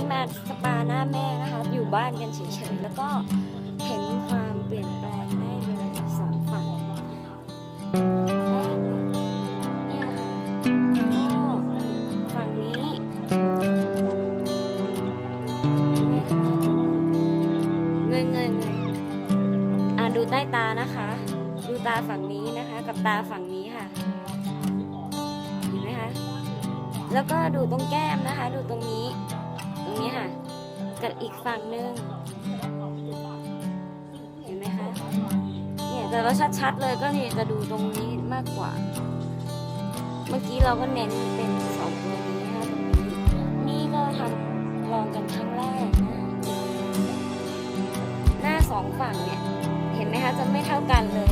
นี้มาสปาหน้าแม่นะคะ อยู่บ้านกันเฉยๆ แล้วก็เห็นความเปลี่ยนแปลงได้เลยสองฝั่งเนี่ยก็ฝั่งนี้เงยเงยเงยอะดูใต้ตานะคะ ดูตาฝั่งนี้นะคะ กับตาฝั่งนี้ค่ะเห็นไหมคะแล้วก็ดูตรงแก้มนะคะ ดูตรงนี้ กับอีกฝั่งหนึงเห็นไหมคะเนี่ยแต่ว่าชัดๆเลยก็นี่จะดูตรงนี้มากกว่า เมื่อกี้เราก็เน้นเป็นสองตัวนี้นะคะตรงนี้นี่ก็ทำลองกันครั้งแรกนะหน้าสองฝั่งเนี่ยเห็นไหมคะจะไม่เท่ากันเลย